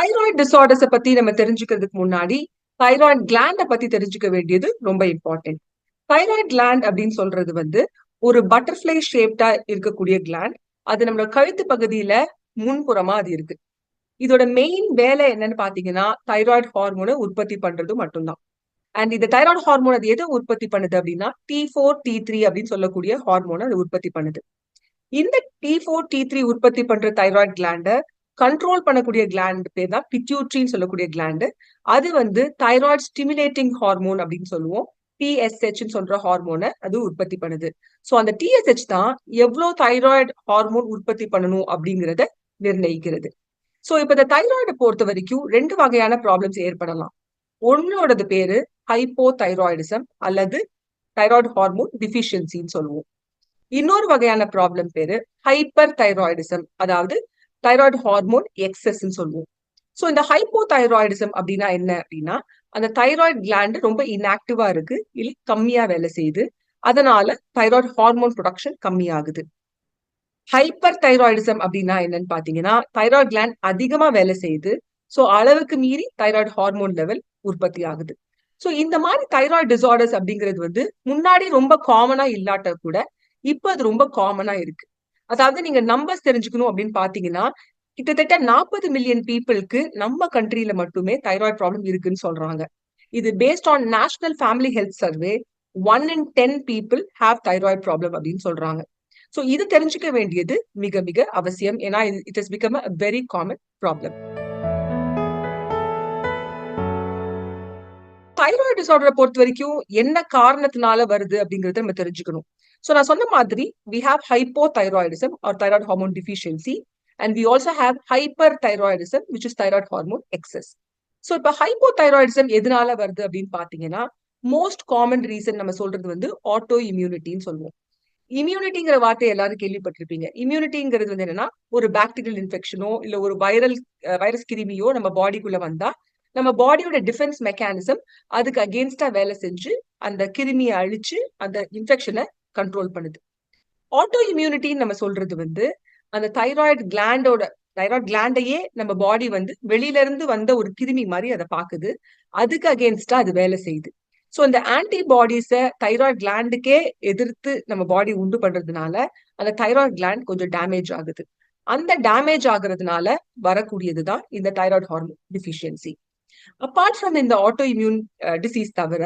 Thyroid டிசார்டர்ஸை பத்தி நம்ம தெரிஞ்சுக்கிறதுக்கு முன்னாடி தைராய்டு கிளாண்ட பத்தி தெரிஞ்சுக்க வேண்டியது ரொம்ப இம்பார்ட்டன்ட் தைராய்டு கிளாண்ட் அப்படின்னு சொல்றது வந்து ஒரு பட்டர்ஃபிளை ஷேப்டா இருக்கக்கூடிய கிளாண்ட் அது நம்மளோட கழுத்து பகுதியில முன்புறமா அது இருக்கு. இதோட மெயின் வேலை என்னன்னு பாத்தீங்கன்னா தைராய்டு ஹார்மோனை உற்பத்தி பண்றது மட்டும்தான். அண்ட் இந்த தைராய்டு ஹார்மோன் அது எது உற்பத்தி பண்ணுது அப்படின்னா டி ஃபோர் டி த்ரீ அப்படின்னு சொல்லக்கூடிய ஹார்மோனை அது உற்பத்தி பண்ணுது. இந்த டி ஃபோர் டி த்ரீ உற்பத்தி பண்ற தைராய்டு கிளாண்ட கண்ட்ரோல் பண்ணக்கூடிய கிளாண்ட் பேர் தான் பிட்யூட்ரின்னு சொல்லக்கூடிய கிளாண்டு அது வந்து தைராய்டு ஸ்டிமுலேட்டிங் ஹார்மோன் அப்படின்னு சொல்லுவோம். டிஎஸ்ஹெச்னு சொல்ற ஹார்மோனை அது உற்பத்தி பண்ணுது. ஸோ அந்த டிஎஸ்ஹெச் தான் எவ்வளவு தைராய்டு ஹார்மோன் உற்பத்தி பண்ணணும் அப்படிங்கிறத நிர்ணயிக்கிறது. ஸோ இப்போ இந்த தைராய்டை பொறுத்த வரைக்கும் ரெண்டு வகையான ப்ராப்ளம்ஸ் ஏற்படலாம். ஒன்னோடது பேரு ஹைப்போ தைராய்டிசம் அல்லது தைராய்டு ஹார்மோன் டிஃபிஷியன்சின்னு சொல்லுவோம். இன்னொரு வகையான ப்ராப்ளம் பேரு ஹைப்பர் தைராய்டிசம் அதாவது தைராய்டு ஹார்மோன் எக்ஸஸ் சொல்லுவோம். ஸோ இந்த ஹைப்போ தைராய்டிசம் அப்படின்னா என்ன அப்படின்னா அந்த தைராய்டு கிளாண்டு ரொம்ப இன்ஆக்டிவா இருக்கு இல்லை கம்மியா வேலை செய்யுது. அதனால தைராய்டு ஹார்மோன் ப்ரொடக்ஷன் கம்மியாகுது. ஹைப்பர் தைராய்டிசம் அப்படின்னா என்னன்னு பாத்தீங்கன்னா தைராய்டு கிளாண்ட் அதிகமா வேலை செய்யுது. ஸோ அளவுக்கு மீறி தைராய்டு ஹார்மோன் லெவல் உற்பத்தி ஆகுது. ஸோ இந்த மாதிரி தைராய்டு டிசார்டர்ஸ் அப்படிங்கிறது வந்து முன்னாடி ரொம்ப காமனா இல்லாட்ட கூட இப்போ அது ரொம்ப காமனா இருக்கு. அதாவது நீங்க நம்பர்ஸ் தெரிஞ்சுக்கணும் அப்படின்னு பாத்தீங்கன்னா கிட்டத்தட்ட நாற்பது மில்லியன் பீப்புளுக்கு நம்ம கண்ட்ரியில மட்டுமே தைராய்டு ப்ராப்ளம் இருக்குன்னு சொல்றாங்க. இது based on national family health survey one in ten people have thyroid problem அப்படின்னு சொல்றாங்க. ஸோ இது தெரிஞ்சுக்க வேண்டியது மிக மிக அவசியம். ஏன்னா it is become a very common problem thyroid டிசார்டரை பொறுத்த வரைக்கும் என்ன காரணத்தினால வருது அப்படிங்கறத நம்ம தெரிஞ்சுக்கணும். ஸோ நான் சொன்ன மாதிரி we have hypothyroidism or thyroid hormone deficiency and we also have hyperthyroidism which is thyroid hormone excess so இப்போ ஹைப்போ தைராய்டிசம் எதனால வருது அப்படின்னு பாத்தீங்கன்னா மோஸ்ட் காமன் ரீசன் நம்ம சொல்றது வந்து ஆட்டோ இம்யூனிட்டின்னு சொல்லுவோம். இம்யூனிட்டிங்கிற வார்த்தை எல்லாரும் கேள்விப்பட்டிருப்பீங்க. இம்யூனிட்டிங்கிறது வந்து என்னன்னா ஒரு பாக்டீரியல் இன்ஃபெக்ஷனோ இல்ல ஒரு வைரல் வைரஸ் கிருமியோ நம்ம பாடிக்குள்ள வந்தா நம்ம பாடியோட டிஃபென்ஸ் மெக்கானிசம் அதுக்கு அகேன்ஸ்டா வேலை செஞ்சு அந்த கிருமியை அழிச்சு அந்த இன்ஃபெக்ஷனை கண்ட்ரோல் பண்ணுது. ஆட்டோ இம்யூனிட்டின்னு நம்ம சொல்றது வந்து அந்த தைராய்டு கிளாண்டோட தைராய்டு கிளாண்டையே நம்ம பாடி வந்து வெளியில இருந்து வந்த ஒரு கிருமி மாதிரி அதை பாக்குது. அதுக்கு அகேன்ஸ்டா அது வேலை செய்யுது. ஸோ அந்த ஆன்டிபாடிஸை தைராய்டு கிளாண்டுக்கே எதிர்த்து நம்ம பாடி உண்டு பண்றதுனால அந்த தைராய்டு கிளாண்ட் கொஞ்சம் டேமேஜ் ஆகுது. அந்த டேமேஜ் ஆகுறதுனால வரக்கூடியது தான் இந்த thyroid hormone deficiency apart from இந்த ஆட்டோ இம்யூன் டிசீஸ் தவிர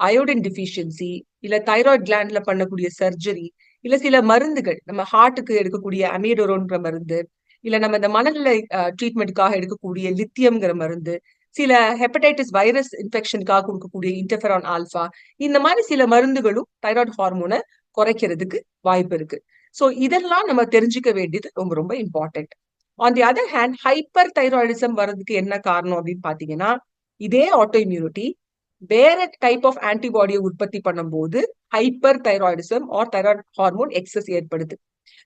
அயோடின் டிஃபிஷியன்சி இல்ல தைராய்ட் கிளாண்ட்ல பண்ணக்கூடிய சர்ஜரி இல்ல சில மருந்துகள் நம்ம ஹார்ட்டுக்கு எடுக்கக்கூடிய அமீடோரோன்ற மருந்து இல்ல நம்ம இந்த மனநிலை ட்ரீட்மெண்ட்டுக்காக எடுக்கக்கூடிய லித்தியம்ங்கிற மருந்து சில ஹெப்படைட்டிஸ் வைரஸ் இன்ஃபெக்ஷனுக்காக கொடுக்கக்கூடிய இன்டர்ஃபெரான் ஆல்பா இந்த மாதிரி சில மருந்துகளும் தைராய்டு ஹார்மோனை குறைக்கிறதுக்கு வாய்ப்பு இருக்கு. ஸோ இதெல்லாம் நம்ம தெரிஞ்சுக்க வேண்டியது ரொம்ப ரொம்ப important on the other hand hyperthyroidism வர்றதுக்கு என்ன காரணம் அப்படின்னு பாத்தீங்கன்னா இதே ஆட்டோ இம்யூனிட்டி வேற டைப் ஆஃப் ஆன்டிபாடியை உற்பத்தி பண்ணும்போது hyperthyroidism or thyroid hormone excess ஏற்படுது.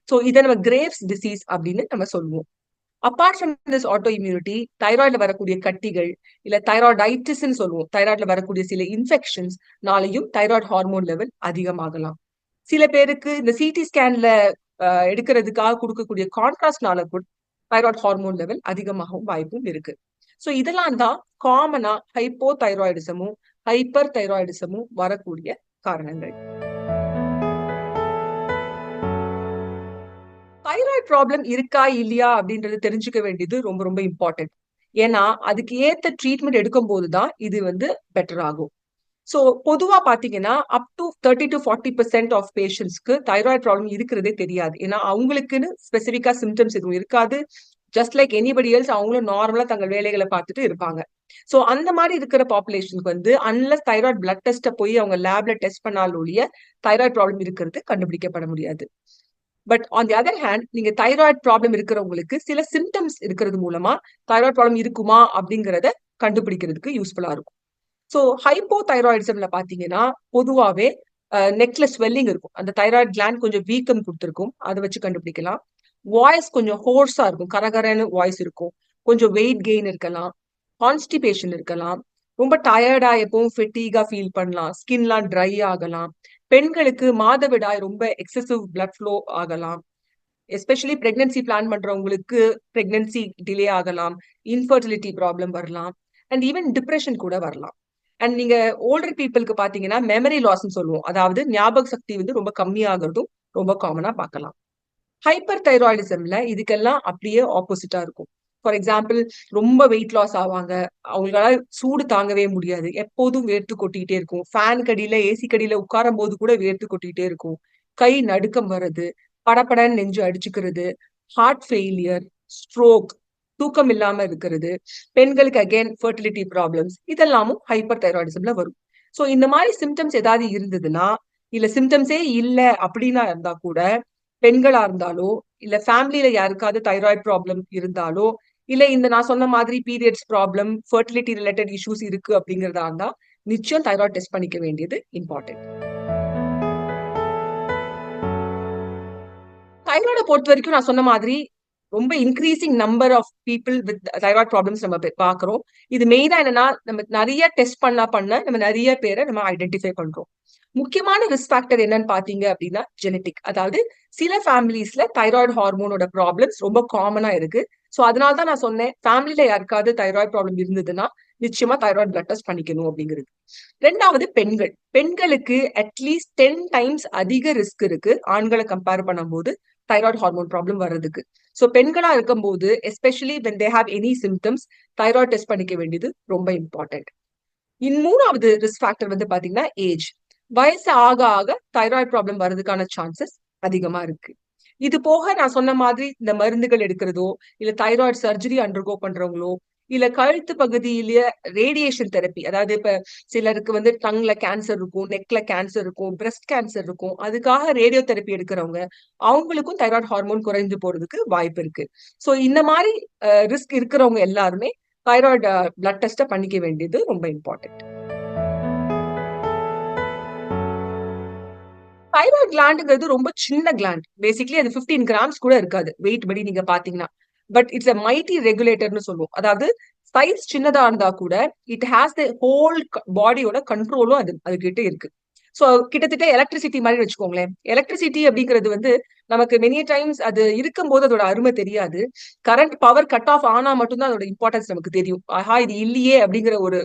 ஸோ இதை நம்ம கிரேவ்ஸ் டிசீஸ் அப்படின்னு நம்ம சொல்லுவோம். Apart from this autoimmunity தைராய்டுல வரக்கூடிய கட்டிகள் இல்ல தைராய்டைட்டிஸ்ன்னு சொல்லுவோம். தைராய்டுல வரக்கூடிய சில இன்ஃபெக்ஷன்ஸ் நாளையும் தைராய்டு ஹார்மோன் லெவல் அதிகமாகலாம். சில பேருக்கு இந்த சிடி ஸ்கேன்ல எடுக்கிறதுக்காக கொடுக்கக்கூடிய கான்ட்ராஸ்ட்னால கூட தைராய்டு ஹார்மோன் லெவல் அதிகமாகவும் வாய்ப்பும் இருக்கு. ஸோ இதெல்லாம் தான் காமனா ஹைப்போ தைராய்டிசமும் ஹைப்பர் தைராய்டிசமும் வரக்கூடிய காரணங்கள். தைராய்டு ப்ராப்ளம் இருக்கா இல்லையா அப்படின்றது தெரிஞ்சுக்க வேண்டியது ரொம்ப ரொம்ப இம்பார்ட்டன்ட் ஏன்னா அதுக்கு ஏத்த ட்ரீட்மெண்ட் எடுக்கும் போதுதான் இது வந்து பெட்டர் ஆகும். ஸோ பொதுவா பாத்தீங்கன்னா up to thirty to forty percent of பேஷண்ட்ஸ்க்கு தைராய்டு ப்ராப்ளம் இருக்கிறதே தெரியாது. ஏன்னா அவங்களுக்குன்னு ஸ்பெசிஃபிக்கா சிம்டம்ஸ் எதுவும் இருக்காது. ஜஸ்ட் லைக் எனிபடி எல்ஸ் அவங்களும் நார்மலா தங்கள் வேலைகளை பார்த்துட்டு இருப்பாங்க. ஸோ அந்த மாதிரி இருக்கிற பாப்புலேஷனுக்கு வந்து அன்லஸ் தைராய்டு பிளட் டெஸ்ட்டை போய் அவங்க லேப்ல டெஸ்ட் பண்ணாலும் ஒழிய தைராய்டு ப்ராப்ளம் இருக்கிறது கண்டுபிடிக்கப்பட முடியாது. But on the other hand நீங்க தைராய்டு ப்ராப்ளம் இருக்கிறவங்களுக்கு சில சிம்டம்ஸ் இருக்கிறது மூலமா தைராய்டு ப்ராப்ளம் இருக்குமா அப்படிங்கிறத கண்டுபிடிக்கிறதுக்கு யூஸ்ஃபுல்லா இருக்கும். ஸோ ஹைப்போ தைராய்டிசம்ல பாத்தீங்கன்னா பொதுவாவே நெக்ல ஸ்வெல்லிங் இருக்கும். அந்த தைராய்டு கிளாண்ட் கொஞ்சம் வீக்கம் கொடுத்துருக்கும். அதை வச்சு கண்டுபிடிக்கலாம். வாய்ஸ் கொஞ்சம் ஹோர்ஸா இருக்கும். கரகரன்னு வாய்ஸ் இருக்கும். கொஞ்சம் வெயிட் கெயின் இருக்கலாம். கான்ஸ்டிபேஷன் இருக்கலாம். ரொம்ப டயர்டா எப்பவும் ஃபெட்டீகா ஃபீல் பண்ணலாம். ஸ்கின்லாம் ட்ரை ஆகலாம். பெண்களுக்கு மாதவிடாய் ரொம்ப எக்ஸசிவ் பிளட் ஃப்ளோ ஆகலாம். எஸ்பெஷலி பிரெக்னன்சி பிளான் பண்றவங்களுக்கு பிரெக்னன்சி டிலே ஆகலாம். இன்ஃபர்டிலிட்டி ப்ராப்ளம் வரலாம். அண்ட் ஈவன் டிப்ரெஷன் கூட வரலாம். அண்ட் நீங்க ஓல்டர் பீப்புளுக்கு பாத்தீங்கன்னா மெமரி லாஸ்ன்னு சொல்லுவோம். அதாவது ஞாபக சக்தி வந்து ரொம்ப கம்மியாகிறதும் ரொம்ப காமனா பார்க்கலாம். ஹைப்பர் தைராய்டிசம்ல இதுக்கெல்லாம் அப்படியே ஆப்போசிட்டா இருக்கும். ஃபார் எக்ஸாம்பிள் ரொம்ப வெயிட் லாஸ் ஆவாங்க. அவங்களால சூடு தாங்கவே முடியாது. எப்போதும் வேர்த்து கொட்டிக்கிட்டே இருக்கும். ஃபேன் கடியில ஏசி கடியில உட்காரும் போது கூட வேர்த்து கொட்டிக்கிட்டே இருக்கும். கை நடுக்கம் வர்றது படப்படன்னு நெஞ்சு அடிச்சுக்கிறது ஹார்ட் ஃபெயிலியர் ஸ்ட்ரோக் தூக்கம் இல்லாம இருக்கிறது பெண்களுக்கு அகைன் ஃபர்டிலிட்டி ப்ராப்ளம்ஸ் இதெல்லாமும் ஹைப்பர் தைராய்டிசம்ல வரும். ஸோ இந்த மாதிரி சிம்டம்ஸ் ஏதாவது இருந்ததுன்னா இல்ல சிம்டம்ஸே இல்லை அப்படின்னா இருந்தா கூட பெண்களா இருந்தாலோ இல்ல ஃபேமிலியில யாருக்காவது தைராய்டு ப்ராப்ளம் இருந்தாலோ இல்ல இந்த நான் சொன்ன மாதிரி periods problem fertility related issues இருக்கு அப்படிங்கறதா இருந்தா நிச்சயம் தைராய்டு டெஸ்ட் பண்ணிக்க வேண்டியது இம்பார்ட்டன்ட் தைராய்டை பொறுத்த வரைக்கும் நான் சொன்ன மாதிரி ரொம்ப increasing number of people with thyroid problems நம்ம பாக்குறோம். இது மெயினா என்னன்னா நம்ம நிறைய டெஸ்ட் பண்ணா பண்ண நம்ம நிறைய பேரை நம்ம ஐடென்டிஃபை பண்றோம். முக்கியமான ரிஸ்க் ஃபேக்டர் என்னன்னு பாத்தீங்க அப்படின்னா ஜெனட்டிக் அதாவது சில ஃபேமிலிஸ்ல தைராய்டு ஹார்மோனோட ப்ராப்ளம்ஸ் ரொம்ப காமனா இருக்கு. ஸோ அதனால தான் நான் சொன்னேன் ஃபேமிலியில யாருக்காவது தைராய்டு ப்ராப்ளம் இருந்ததுன்னா நிச்சயமா தைராய்டு பிளட் டெஸ்ட் பண்ணிக்கணும் அப்படிங்கிறது. ரெண்டாவது பெண்கள். பெண்களுக்கு அட்லீஸ்ட் டென் டைம்ஸ் அதிக ரிஸ்க் இருக்கு. ஆண்களை கம்பேர் பண்ணும்போது தைராய்டு ஹார்மோன் ப்ராப்ளம் வர்றதுக்கு. ஸோ பெண்களா இருக்கும்போது especially when they have any symptoms thyroid test பண்ணிக்க வேண்டியது ரொம்ப இம்பார்ட்டன்ட் இன் மூணாவது ரிஸ்க் ஃபேக்டர் வந்து பாத்தீங்கன்னா ஏஜ் வயசு ஆக ஆக தைராய்டு ப்ராப்ளம் வர்றதுக்கான சான்சஸ் அதிகமா இருக்கு. இது போக நான் சொன்ன மாதிரி இந்த மருந்துகள் எடுக்கிறதோ இல்ல தைராய்டு சர்ஜரி அண்டர்கோ பண்றவங்களோ இல்ல கழுத்து பகுதியிலேயே ரேடியேஷன் தெரப்பி அதாவது இப்ப சிலருக்கு வந்து டங்ல கேன்சர் இருக்கும் நெக்ல கேன்சர் இருக்கும் பிரஸ்ட் கேன்சர் இருக்கும். அதுக்காக ரேடியோ தெரப்பி எடுக்கிறவங்க அவங்களுக்கும் தைராய்டு ஹார்மோன் குறைந்து போறதுக்கு வாய்ப்பு இருக்கு. ஸோ இந்த மாதிரி ரிஸ்க் இருக்கிறவங்க எல்லாருமே தைராய்டு பிளட் டெஸ்ட்டை பண்ணிக்க வேண்டியது ரொம்ப இம்பார்ட்டன்ட் தைராய்டு கிளாண்டுங்கிறது ரொம்ப சின்ன கிளாண்ட் பேசிக்லி அது பிப்டீன் கிராம்ஸ் கூட இருக்காது. வெயிட் படி நீங்க பாத்தீங்கன்னா பட் இட்ஸ் அ மைட்டி ரெகுலேட்டர்னு சொல்லுவோம். அதாவது சைஸ் சின்னதா இருந்தா கூட இட் ஹேஸ் த ஹோல் பாடியோட கண்ட்ரோலும் அது அதுகிட்ட இருக்கு. ஸோ கிட்டத்தட்ட எலக்ட்ரிசிட்டி மாதிரி வச்சுக்கோங்களேன். எலக்ட்ரிசிட்டி அப்படிங்கிறது வந்து நமக்கு மெனி டைம்ஸ் அது இருக்கும் போது அதோட அருமை தெரியாது. கரண்ட் பவர் கட் ஆஃப் ஆனா மட்டும்தான் அதோட இம்பார்ட்டன்ஸ் நமக்கு தெரியும். ஆஹா இது இல்லையே அப்படிங்கிற ஒரு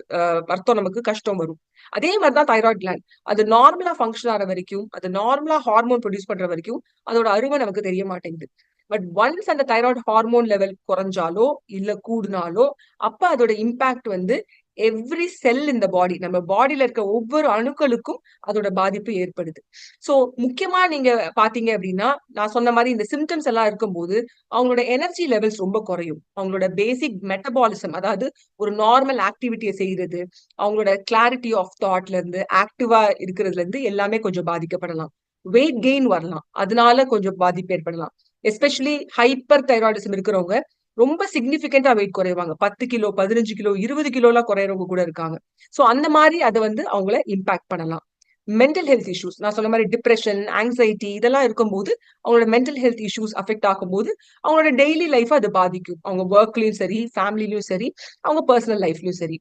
அர்த்தம் நமக்கு கஷ்டம் வரும். அதே மாதிரிதான் தைராய்ட் கிளாண்ட் அது நார்மலா ஃபங்க்ஷன் ஆகிற வரைக்கும் அது நார்மலா ஹார்மோன் ப்ரொடியூஸ் பண்ற வரைக்கும் அதோட அருமை நமக்கு தெரிய மாட்டேங்குது. பட் ஒன்ஸ் அந்த தைராய்டு ஹார்மோன் லெவல் குறைஞ்சாலோ இல்ல கூடுனாலோ அப்ப அதோட இம்பாக்ட் வந்து எவ்ரி செல் இந்த பாடி நம்ம பாடியில இருக்க ஒவ்வொரு அணுக்களுக்கும் அதோட பாதிப்பு ஏற்படுது. சோ முக்கியமா நீங்க பாத்தீங்க அப்படின்னா நான் சொன்ன மாதிரி இந்த சிம்டம்ஸ் எல்லாம் இருக்கும்போது அவங்களோட எனர்ஜி லெவல்ஸ் ரொம்ப குறையும். அவங்களோட பேசிக் மெட்டபாலிசம் அதாவது ஒரு நார்மல் ஆக்டிவிட்டியை செய்யறது அவங்களோட கிளாரிட்டி ஆஃப் தாட்ல இருந்து ஆக்டிவா இருக்கிறதுல இருந்து எல்லாமே கொஞ்சம் பாதிக்கப்படலாம். வெயிட் கெயின் வரலாம். அதனால கொஞ்சம் பாதிப்பு ஏற்படலாம். எஸ்பெஷலி ஹைப்பர் தைராய்டிசம் இருக்கிறவங்க ரொம்ப சிக்னிபிகண்டா வெயிட் குறைவாங்க. பத்து கிலோ பதினஞ்சு கிலோ இருபது கிலோ எல்லாம் குறையறவங்க கூட இருக்காங்க. ஸோ அந்த மாதிரி அதை வந்து அவங்கள இம்பாக்ட் பண்ணலாம். மென்டல் ஹெல்த் இஷ்யூஸ் நான் சொன்ன மாதிரி டிப்ரெஷன் ஆங்ஸைட்டி இதெல்லாம் இருக்கும்போது அவங்களோட மென்டல் ஹெல்த் இஷ்யூஸ் அஃபெக்ட் ஆகும்போது அவங்களோட டெய்லி லைஃப் அது பாதிக்கும். அவங்க ஒர்க்லயும் சரி ஃபேமிலிலயும் சரி அவங்க பர்சனல் லைஃப்லயும் சரி.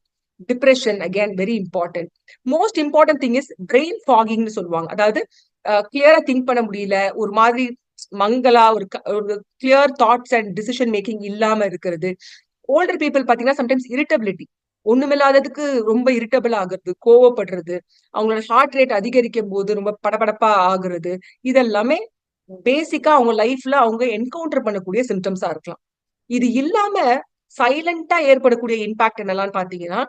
Depression again very important most important thing is brain ஃபாகிங்னு சொல்லுவாங்க. அதாவது கிளியரா திங்க் பண்ண முடியல ஒரு மாதிரி மங்களா ஒரு ஒரு clear thoughts and decision making இல்லாம இருக்கிறது. ஓல்டர் பீப்புள் பாத்தீங்கன்னா சம்டைம்ஸ் இரிட்டபிலிட்டி ஒண்ணுமில்லாததுக்கு ரொம்ப இரிட்டபிள் ஆகுறது கோவப்படுறது அவங்களோட ஹார்ட் ரேட் அதிகரிக்கும் போது ரொம்ப படபடப்பா ஆகுறது இதெல்லாமே பேசிக்கா அவங்க லைஃப்ல அவங்க என்கவுண்டர் பண்ணக்கூடிய சிம்டம்ஸா இருக்கலாம். இது இல்லாம சைலண்டா ஏற்படக்கூடிய இம்பாக்ட் என்னெல்லாம் பாத்தீங்கன்னா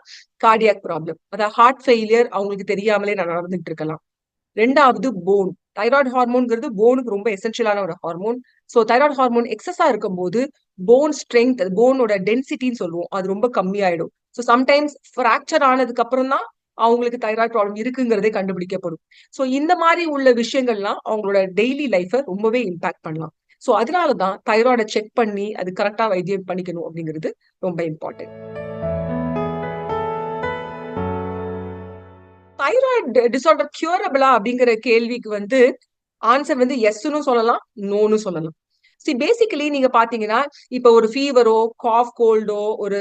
கார்டியாக் ப்ராப்ளம் அதாவது ஹார்ட் ஃபெயிலியர் அவங்களுக்கு தெரியாமலே நடந்துட்டு இருக்கலாம். ரெண்டாவது போன் தைராய்டு ஹார்மோன்ங்கிறது போனுக்கு ரொம்ப எசென்ஷியலான ஒரு ஹார்மோன் ஸோ தைராய்டு ஹார்மோன் எக்ஸஸா இருக்கும்போது போன் ஸ்ட்ரென்த் போனோட டென்சிட்டின்னு சொல்லுவோம். அது ரொம்ப கம்மியாயிடும். ஸோ சம்டைம்ஸ் ஃப்ராக்சர் ஆனதுக்கு அப்புறம் தான் அவங்களுக்கு தைராய்டு ப்ராப்ளம் இருக்குங்கிறதே கண்டுபிடிக்கப்படும். ஸோ இந்த மாதிரி உள்ள விஷயங்கள்லாம் அவங்களோட டெய்லி லைஃபை ரொம்பவே இம்பாக்ட் பண்ணலாம். ஸோ அதனாலதான் தைராய்டை செக் பண்ணி அது கரெக்டா வைத்தியம் பண்ணிக்கணும் அப்படிங்கிறது ரொம்ப இம்பார்ட்டன்ட் தைராய்டு டிசார்டர் கியூரபிளா அப்படிங்கிற கேள்விக்கு வந்து ஆன்சர் வந்து எஸ்ன்னு சொல்லலாம் நோன்னு சொல்லலாம். சி பேசிக்கலி நீங்க பாத்தீங்கன்னா இப்ப ஒரு ஃபீவரோ காஃப் கோல்டோ ஒரு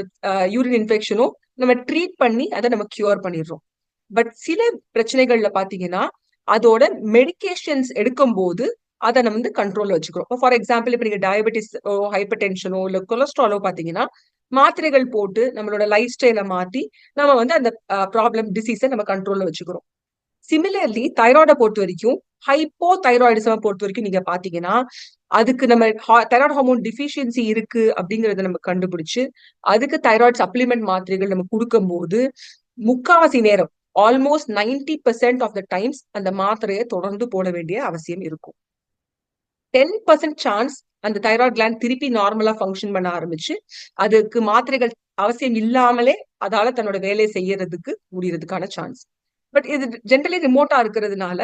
யூரின் இன்ஃபெக்ஷனோ நம்ம ட்ரீட் பண்ணி அதை நம்ம கியூர் பண்ணிடுறோம். பட் சில பிரச்சனைகள்ல பாத்தீங்கன்னா அதோட மெடிகேஷன்ஸ் எடுக்கும் போது அதை நம்ம வந்து கண்ட்ரோல் வச்சுக்கிறோம். ஃபார் எக்ஸாம்பிள் இப்போ நீங்க டயபெட்டிஸ் ஹைப்பர் டென்ஷனோ இல்ல கொலஸ்ட்ராலோ பாத்தீங்கன்னா மாத்திரைகள் போட்டு நம்மளோட லைஃப் ஸ்டைலை மாத்தி நம்ம வந்து அந்த ப்ராப்ளம் டிசீஸை நம்ம கண்ட்ரோல்ல வச்சுக்கிறோம். சிமிலர்லி தைராய்டை பொறுத்த வரைக்கும் ஹைப்போ தைராய்டிசம் பொறுத்த வரைக்கும் நீங்க பாத்தீங்கன்னா அதுக்கு நம்ம தைராய்டு ஹார்மோன் டிஃபிஷியன்சி இருக்கு அப்படிங்கறத நம்ம கண்டுபிடிச்சு அதுக்கு தைராய்டு சப்ளிமெண்ட் மாத்திரைகள் நம்ம கொடுக்கும் போது முக்காவாசி நேரம் almost ninety percent of the times அந்த மாத்திரையை தொடர்ந்து போட வேண்டிய அவசியம் இருக்கும். டென் பர்சன்ட் சான்ஸ் அந்த தைராய்டு கிளாண்ட் திருப்பி நார்மலா ஃபங்க்ஷன் பண்ண ஆரம்பிச்சு அதுக்கு மாத்திரைகள் அவசியம் இல்லாமலே அதால தன்னோட வேலையை செய்யறதுக்கு முடியறதுக்கான சான்ஸ் பட் இது ஜென்ரலி ரிமோட்டா இருக்கிறதுனால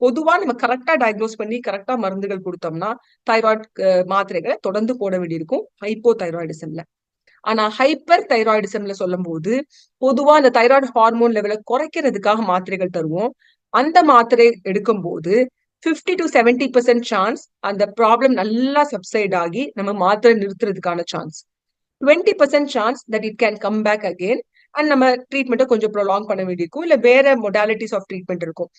பொதுவா நம்ம கரெக்டா டயக்னோஸ் பண்ணி கரெக்டா மருந்துகள் கொடுத்தோம்னா தைராய்டு மாத்திரைகளை தொடர்ந்து போட வேண்டியிருக்கும் ஹைப்போ தைராய்டிசம்ல ஆனா ஹைப்பர் தைராய்டிசம்ல சொல்லும் போது பொதுவா அந்த தைராய்டு ஹார்மோன் லெவலை குறைக்கிறதுக்காக மாத்திரைகள் தருவோம். அந்த மாத்திரை எடுக்கும் போது fifty to seventy percent chance அந்த ப்ராப்ளம் நல்லா சப்சைட் ஆகி நம்ம மாத்திரை நிறுத்துறதுக்கான chance twenty percent chance that it can come back again and நம்ம ட்ரீட்மெண்ட்டை கொஞ்சம் ப்ரொலாங் பண்ண வேண்டியிருக்கும். இல்ல வேற மொடாலிட்டிஸ் ஆஃப் ட்ரீட்மெண்ட் இருக்கும்.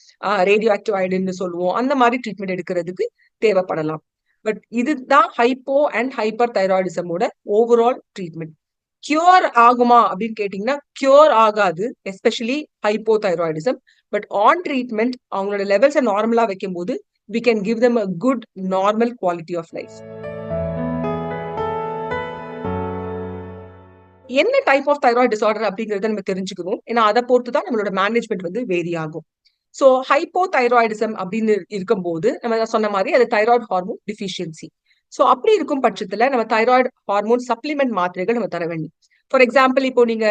ரேடியோ ஆக்டிவ் ஆயிடுன்னு சொல்லுவோம். அந்த மாதிரி ட்ரீட்மெண்ட் எடுக்கிறதுக்கு தேவைப்படலாம். பட் இதுதான் ஹைப்போ அண்ட் ஹைப்பர் தைராய்டிசமோட ஓவரால் ட்ரீட்மெண்ட் கியூர் ஆகுமா அப்படின்னு கேட்டீங்கன்னா கியூர் ஆகாது especially hypothyroidism but on treatment அவங்களோட லெவல்ஸை நார்மலா வைக்கும் போது we can give them a good normal quality of life என்ன டைப் ஆஃப் தைராய்டு டிசார்டர் அப்படிங்கறத நம்ம தெரிஞ்சுக்கணும். ஏன்னா அதை பொறுத்து தான் நம்மளோட மேனேஜ்மெண்ட் வந்து வேரி ஆகும். ஸோ ஹைப்போ தைராய்டிசம் அப்படின்னு இருக்கும்போது நம்ம சொன்ன மாதிரி அது தைராய்டு ஹார்மோன் டிஃபிஷியன்சி ஸோ அப்படி இருக்கும் பட்சத்துல நம்ம தைராய்டு ஹார்மோன் சப்ளிமெண்ட் மாத்திரைகள் நம்ம தர வேண்டும். ஃபார் எக்ஸாம்பிள் இப்போ நீங்க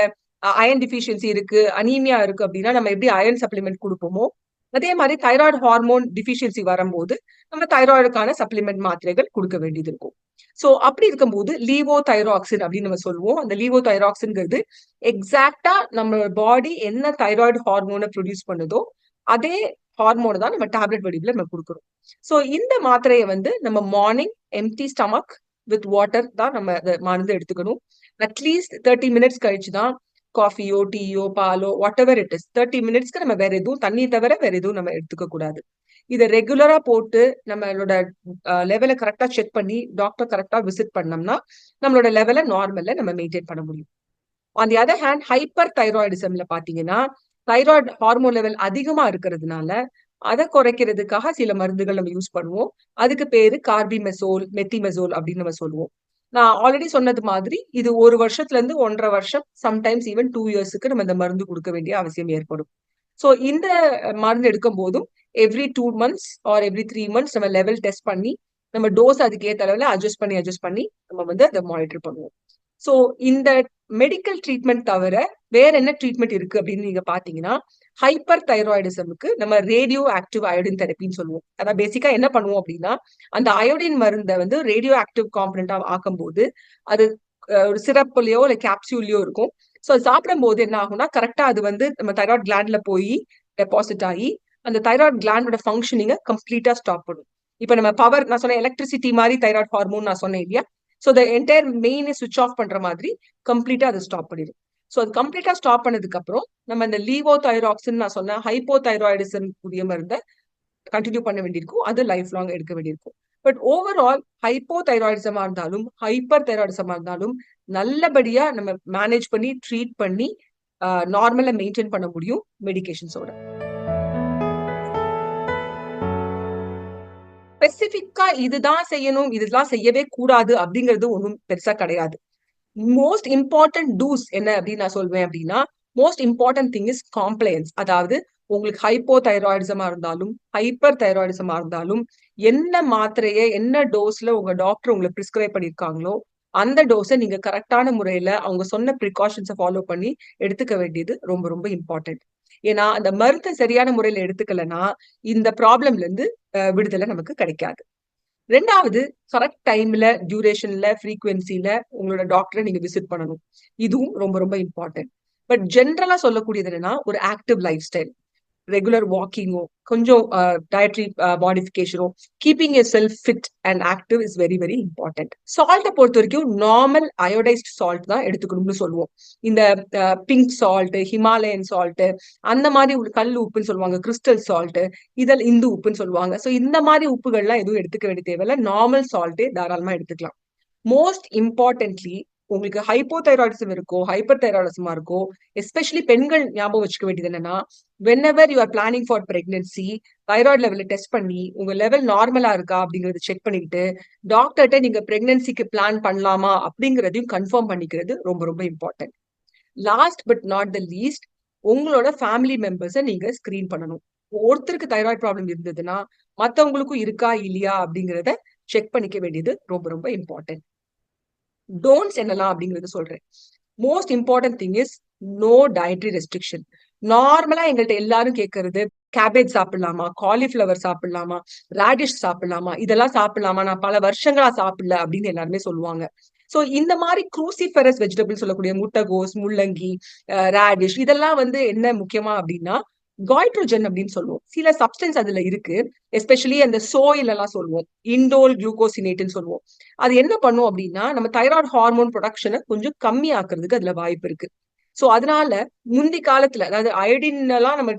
அயன் டிஃபிஷியன்சி இருக்கு அனீமியா இருக்கு அப்படின்னா நம்ம எப்படி அயன் சப்ளிமெண்ட் கொடுப்போமோ அதே மாதிரி தைராய்டு ஹார்மோன் டிஃபிஷியன்சி வரும்போது நம்ம தைராய்டுக்கான சப்ளிமெண்ட் மாத்திரைகள் கொடுக்க வேண்டியது இருக்கும். ஸோ அப்படி இருக்கும்போது லீவோ தைராக்சின் அப்படின்னு நம்ம சொல்லுவோம். அந்த லீவோ தைராக்சின்ங்கிறது எக்ஸாக்டா நம்ம பாடி என்ன தைராய்டு ஹார்மோனை ப்ரொடியூஸ் பண்ணுதோ அதே ஹார்மோனை தான் நம்ம டேப்லெட் வடிவில் நம்ம கொடுக்குறோம். ஸோ இந்த மாத்திரையை வந்து நம்ம morning empty stomach with water தான் நம்ம அதை மருந்து எடுத்துக்கணும். அட்லீஸ்ட் தேர்ட்டி மினிட்ஸ் கழிச்சு தான் காஃபியோ டீயோ பாலோ whatever it is thirty மினிட்ஸ்க்கு நம்ம வேற எதுவும் தண்ணி தவிர வேற எதுவும் நம்ம எடுத்துக்க கூடாது. இதை ரெகுலரா போட்டு நம்மளோட லெவலை கரெக்டா செக் பண்ணி டாக்டர் கரெக்டா விசிட் பண்ணோம்னா நம்மளோட லெவலை நார்மல்ல நம்ம மெயின்டைன் பண்ண முடியும். ஆன் தி அதர் ஹேண்ட் ஹைப்பர் தைராய்டிசம்ல பாத்தீங்கன்னா தைராய்டு ஹார்மோன் லெவல் அதிகமா இருக்கிறதுனால அதை குறைக்கிறதுக்காக சில மருந்துகள் நம்ம யூஸ் பண்ணுவோம். அதுக்கு பேரு கார்பிமெசோல் மெத்திமெசோல் அப்படின்னு நம்ம சொல்லுவோம். நான் ஆல்ரெடி சொன்னது மாதிரி இது ஒரு வருஷத்துல இருந்து ஒன்றரை வருஷம் சம்டைம்ஸ் ஈவன் டூ இயர்ஸுக்கு நம்ம இந்த மருந்து கொடுக்க வேண்டிய அவசியம் ஏற்படும். ஸோ இந்த மருந்து எடுக்கும் போதும் every two months or every three months நம்ம லெவல் டெஸ்ட் பண்ணி நம்ம டோஸ் அதுக்கு ஏற்ற அளவில் அட்ஜஸ்ட் பண்ணி அட்ஜஸ்ட் பண்ணி நம்ம வந்து அதை மானிட்டர் பண்ணுவோம். ஸோ இந்த மெடிக்கல் ட்ரீட்மெண்ட் தவிர வேற என்ன ட்ரீட்மெண்ட் இருக்கு அப்படின்னு நீங்க பாத்தீங்கன்னா ஹைப்பர் தைராய்டிசமுக்கு நம்ம ரேடியோ ஆக்டிவ் அயோடின் தெரப்பின்னு சொல்லுவோம். அதான் பேசிக்கா என்ன பண்ணுவோம் அப்படின்னா அந்த அயோடின் மருந்தை வந்து ரேடியோ ஆக்டிவ் காம்பனண்டா ஆக்கும்போது அது ஒரு சிறப்புலயோ இல்ல கேப்சியூல்லையோ இருக்கும். ஸோ சாப்பிடும் போது என்ன ஆகும்னா கரெக்டா அது வந்து நம்ம தைராய்ட் கிளாண்ட்ல போய் டெபாசிட் ஆகி அந்த தைராய்ட் கிளாண்டோட ஃபங்க்ஷனிங்கை கம்ப்ளீட்டா ஸ்டாப் பண்ணும். இப்ப நம்ம பவர் நான் சொன்ன எலக்ட்ரிசிட்டி மாதிரி தைராய்ட் ஹார்மோன் நான் சொன்னேன் இல்லையா? ஸோ த என்டையர் மெயினை சுவிச் ஆஃப் பண்ற மாதிரி கம்ப்ளீட்டா அதை ஸ்டாப் பண்ணிடும் ஸோ அது கம்ப்ளீட்டா ஸ்டாப் பண்ணதுக்கு அப்புறம் நம்ம இந்த லீவோ தைராக்சின் நான் சொன்னேன் ஹைப்போ தைராய்டிசம் கூடிய மருந்தை கண்டினியூ பண்ண வேண்டியிருக்கும். அது லைஃப் லாங் எடுக்க வேண்டியிருக்கும். பட் ஓவரால் ஹைப்போ தைராய்டிசமா இருந்தாலும் ஹைப்பர் தைராய்டிசமா இருந்தாலும் நல்லபடியா நம்ம மேனேஜ் பண்ணி ட்ரீட் பண்ணி நார்மலா மெயின்டைன் பண்ண முடியும் மெடிகேஷன்ஸோட ஸ்பெசிபிக்கா இதுதான் செய்யணும் இதுதான் செய்யவே கூடாது அப்படிங்கிறது ஒன்றும் பெருசா கிடையாது. மோஸ்ட் இம்பார்ட்டன்ட் டூஸ் என்ன அப்படின்னு நான் சொல்வேன் அப்படின்னா most important thing is compliance அதாவது உங்களுக்கு ஹைப்போ தைராய்டிசமா இருந்தாலும் ஹைப்பர் தைராய்டிசமா இருந்தாலும் என்ன மாத்திரையை என்ன டோஸ்ல உங்க டாக்டர் உங்களுக்கு பிரிஸ்கிரைப் பண்ணிருக்காங்களோ அந்த டோஸை நீங்க கரெக்டான முறையில அவங்க சொன்ன ப்ரிகாஷன்ஸை ஃபாலோ பண்ணி எடுத்துக்க வேண்டியது ரொம்ப ரொம்ப இம்பார்ட்டன்ட் ஏன்னா அந்த மருந்தை சரியான முறையில எடுத்துக்கலன்னா இந்த ப்ராப்ளம்ல இருந்து விடுதலை நமக்கு கிடைக்காது. ரெண்டாவது கரெக்ட் டைம்ல டியூரேஷன்ல ஃப்ரீக்குவென்சில உங்களோட டாக்டரை நீங்க விசிட் பண்ணணும். இதுவும் ரொம்ப ரொம்ப இம்பார்ட்டன்ட் பட் ஜென்ரலா சொல்லக்கூடியது என்னன்னா ஒரு ஆக்டிவ் லைஃப் ஸ்டைல் ரெகுலர் வாக்கிங்கோ கொஞ்சம் dietary மாடிஃபிகேஷனோ keeping yourself fit and active is very very important சால்ட்டை பொறுத்த வரைக்கும் நார்மல் அயோடைஸ்ட் சால்ட் தான் எடுத்துக்கணும்னு சொல்லுவோம். இந்த பிங்க் சால்ட் ஹிமாலயன் சால்ட் அந்த மாதிரி கல் உப்புன்னு சொல்லுவாங்க கிறிஸ்டல் சால்ட் இதில் இந்து உப்புன்னு சொல்லுவாங்க. ஸோ இந்த மாதிரி உப்புகள்லாம் எதுவும் எடுத்துக்க வேண்டிய தேவையில்ல. நார்மல் சால்ட்டே தாராளமா எடுத்துக்கலாம். மோஸ்ட் இம்பார்ட்டன்ட்லி உங்களுக்கு ஹைப்போதைராய்டிசம் இருக்கோ ஹைப்பர் தைராய்டிசமா இருக்கோ எஸ்பெஷலி பெண்கள் ஞாபகம் வச்சுக்க வேண்டியது என்னன்னா whenever you are planning for pregnancy thyroid லெவலில் டெஸ்ட் பண்ணி உங்க லெவல் நார்மலா இருக்கா அப்படிங்கறத செக் பண்ணிக்கிட்டு டாக்டர்கிட்ட நீங்க பிரெக்னன்சிக்கு பிளான் பண்ணலாமா அப்படிங்கறதையும் கன்ஃபார்ம் பண்ணிக்கிறது ரொம்ப ரொம்ப important last but not the least உங்களோட ஃபேமிலி மெம்பர்ஸை நீங்க ஸ்கிரீன் பண்ணணும். ஒருத்தருக்கு தைராய்டு ப்ராப்ளம் இருந்ததுன்னா மத்தவங்களுக்கும் இருக்கா இல்லையா அப்படிங்கிறத செக் பண்ணிக்க வேண்டியது ரொம்ப ரொம்ப இம்பார்ட்டன்ட் டோன்ட்ஸ் என்னலாம் அப்படிங்கறது சொல்றேன். Most important thing is no dietary restriction நார்மலா எங்கள்கிட்ட எல்லாரும் கேட்கறது கேபேஜ் சாப்பிடலாமா காலிஃபிளவர் சாப்பிடலாமா ரேடிஷ் சாப்பிடலாமா இதெல்லாம் சாப்பிடலாமா நான் பல வருஷங்களா சாப்பிடல அப்படின்னு எல்லாருமே சொல்லுவாங்க. சோ இந்த மாதிரி குரூசிஃபெரஸ் வெஜிடபிள் சொல்லக்கூடிய முட்டைகோஸ் முள்ளங்கி ரேடிஷ் இதெல்லாம் வந்து என்ன முக்கியமா அப்படின்னா காய்ட்ரோஜன் அப்படின்னு சொல்லுவோம். சில சப்ஸ்டன்ஸ் அதுல இருக்கு. எஸ்பெஷலி அந்த சோயில் எல்லாம் சொல்லுவோம். இண்டோல் குளுக்கோசினேட்னு சொல்லுவோம். அது என்ன பண்ணும் அப்படின்னா நம்ம தைராய்டு ஹார்மோன் ப்ரொடக்ஷனை கொஞ்சம் கம்மி ஆக்குறதுக்கு அதுல வாய்ப்பு இருக்கு. சோ அதனால முந்தி காலத்துல அதாவது அயோடின் எல்லாம் நம்ம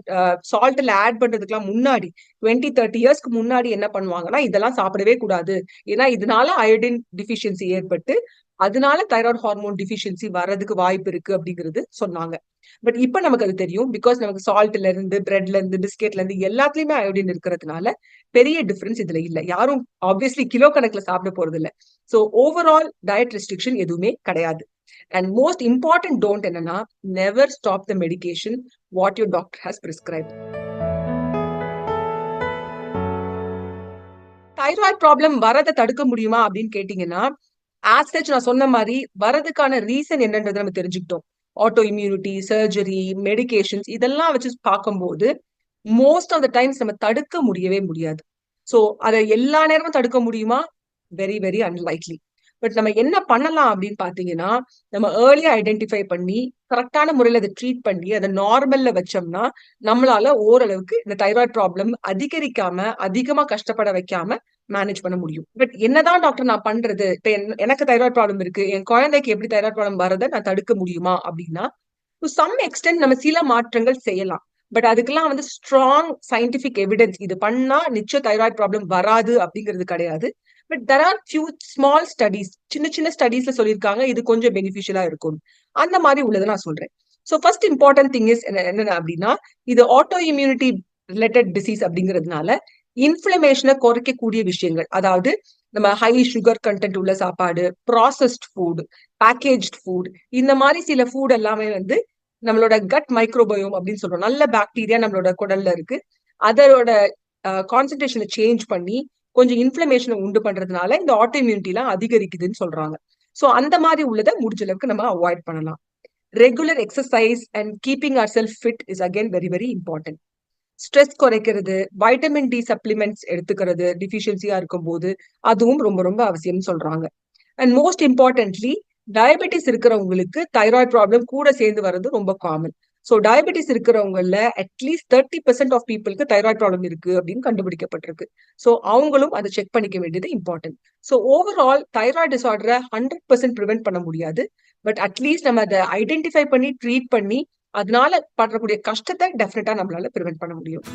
சால்ட்ல ஆட் பண்றதுக்குலாம் முன்னாடி டுவெண்ட்டி தேர்ட்டி இயர்ஸ்க்கு முன்னாடி என்ன பண்ணுவாங்கன்னா இதெல்லாம் சாப்பிடவே கூடாது. ஏன்னா இதனால அயோடின் டிஃபிஷியன்சி ஏற்பட்டு அதனால தைராய்டு ஹார்மோன் டிஃபிஷியன்சி வர்றதுக்கு வாய்ப்பு இருக்கு அப்படிங்கிறது சொன்னாங்க. பட் இப்ப நமக்கு அது தெரியும். பிகாஸ் நமக்கு சால்ட்ல இருந்து பிரெட்ல இருந்து பிஸ்கெட்ல இருந்து எல்லாத்துலயுமே அயோடின் இருக்கிறதுனால பெரிய டிஃபரன்ஸ் இதுல இல்ல. யாரும் ஆப்வியஸ்லி கிலோ கணக்குல சாப்பிட போறது இல்ல. சோ ஓவரால் டயட் ரெஸ்ட்ரிக்ஷன் எதுவுமே கிடையாது. அண்ட் மோஸ்ட் இம்பார்ட்டன்ட் டோன்ட் என்னன்னா never stop the medication what your doctor has prescribe thyroid problem வரதை தடுக்க முடியுமா அப்படின்னு கேட்டீங்கன்னா ஆஸ்டச் நான் சொன்ன மாதிரி வரதுக்கான ரீசன் என்னன்றதை நம்ம தெரிஞ்சுக்கிட்டோம். ஆட்டோ இம்யூனிட்டி சர்ஜரி மெடிகேஷன்ஸ் இதெல்லாம் வச்சு பார்க்கும்போது மோஸ்ட் ஆஃப் த டைம்ஸ் நம்ம தடுக்க முடியவே முடியாது. ஸோ அதை எல்லா நேரமும் தடுக்க முடியுமா? வெரி வெரி அன்லைக்லி பட் நம்ம என்ன பண்ணலாம் அப்படின்னு பாத்தீங்கன்னா நம்ம ஏர்லியா ஐடென்டிஃபை பண்ணி கரெக்டான முறையில அதை ட்ரீட் பண்ணி அதை நார்மல்ல வச்சோம்னா நம்மளால ஓரளவுக்கு இந்த தைராய்டு ப்ராப்ளம் அதிகரிக்காம அதிகமா கஷ்டப்பட வைக்காம மேனேஜ் பண்ண முடியும். பட் என்னதான் டாக்டர் நான் பண்றது? இப்ப எனக்கு தைராய்டு ப்ராப்ளம் இருக்கு. என் குழந்தைக்கு எப்படி தைராய்டு ப்ராப்ளம் வரதை நான் தடுக்க முடியுமா அப்படின்னா டு சம் எக்ஸ்டென்ட் நம்ம சில மாற்றங்கள் செய்யலாம். பட் அதுக்கெல்லாம் வந்து ஸ்ட்ராங் சயின்டிபிக் எவிடன்ஸ் இது பண்ணா நிச்சயம் தைராய்டு ப்ராப்ளம் வராது அப்படிங்கிறது கிடையாது. But there are few small studies சின்ன சின்ன ஸ்டடீஸ்ல சொல்லியிருக்காங்க. இது கொஞ்சம் பெனிஃபிஷியலா இருக்கும். அந்த மாதிரி உள்ளதை நான் சொல்றேன். So first important thing is என்ன அப்படின்னா இது ஆட்டோ இம்யூனிட்டி ரிலேட்டட் டிசீஸ் அப்படிங்கிறதுனால இன்ஃபிளமேஷனை குறைக்கக்கூடிய விஷயங்கள். அதாவது நம்ம ஹை சுகர் கண்டென்ட் உள்ள சாப்பாடு ப்ராசஸ்ட் ஃபுட் பேக்கேஜ் ஃபுட் இந்த மாதிரி சில ஃபுட் எல்லாமே வந்து நம்மளோட கட் மைக்ரோபயோம் அப்படின்னு சொல்றோம். நல்ல பாக்டீரியா நம்மளோட குடல்ல இருக்கு. அதோட கான்சன்ட்ரேஷனை சேஞ்ச் பண்ணி கொஞ்சம் இன்ஃபிளமேஷனை உண்டு பண்றதுனால இந்த ஆட்டோ இம்யூனிட்டிலாம் அதிகரிக்குதுன்னு சொல்றாங்க. ஸோ அந்த மாதிரி உள்ளதை முடிஞ்ச அளவுக்கு நம்ம அவாய்ட் பண்ணலாம். Regular exercise and keeping our self fit is again very very important stress குறைக்கிறது வைட்டமின் டி சப்ளிமெண்ட்ஸ் எடுத்துக்கிறது டிஃபிஷியன்சியா இருக்கும் போது அதுவும் ரொம்ப ரொம்ப அவசியம்னு சொல்றாங்க. அண்ட் மோஸ்ட் இம்பார்ட்டன்ட்லி டயபெட்டிஸ் இருக்கிறவங்களுக்கு தைராய்டு ப்ராப்ளம் கூட சேர்ந்து வர்றது ரொம்ப காமன் ஸோ டயபெட்டிஸ் இருக்கிறவங்கள at least thirty percent of பீப்புளுக்கு தைராய்டு ப்ராப்ளம் இருக்கு அப்படின்னு கண்டுபிடிக்கப்பட்டிருக்கு. ஸோ அவங்களும் அதை செக் பண்ணிக்க வேண்டியது இம்பார்ட்டன்ட் ஸோ ஓவரால் தைராய்டு டிசார்டரை ஹண்ட்ரட் பெர்சென்ட் ப்ரிவென்ட் பண்ண முடியாது. பட் அட்லீஸ்ட் நம்ம அதை ஐடென்டிஃபை பண்ணி ட்ரீட் பண்ணி அதனால படுறக்கூடிய கஷ்டத்தை டெஃபினட்டா நம்மளால ப்ரிவென்ட் பண்ண முடியும்.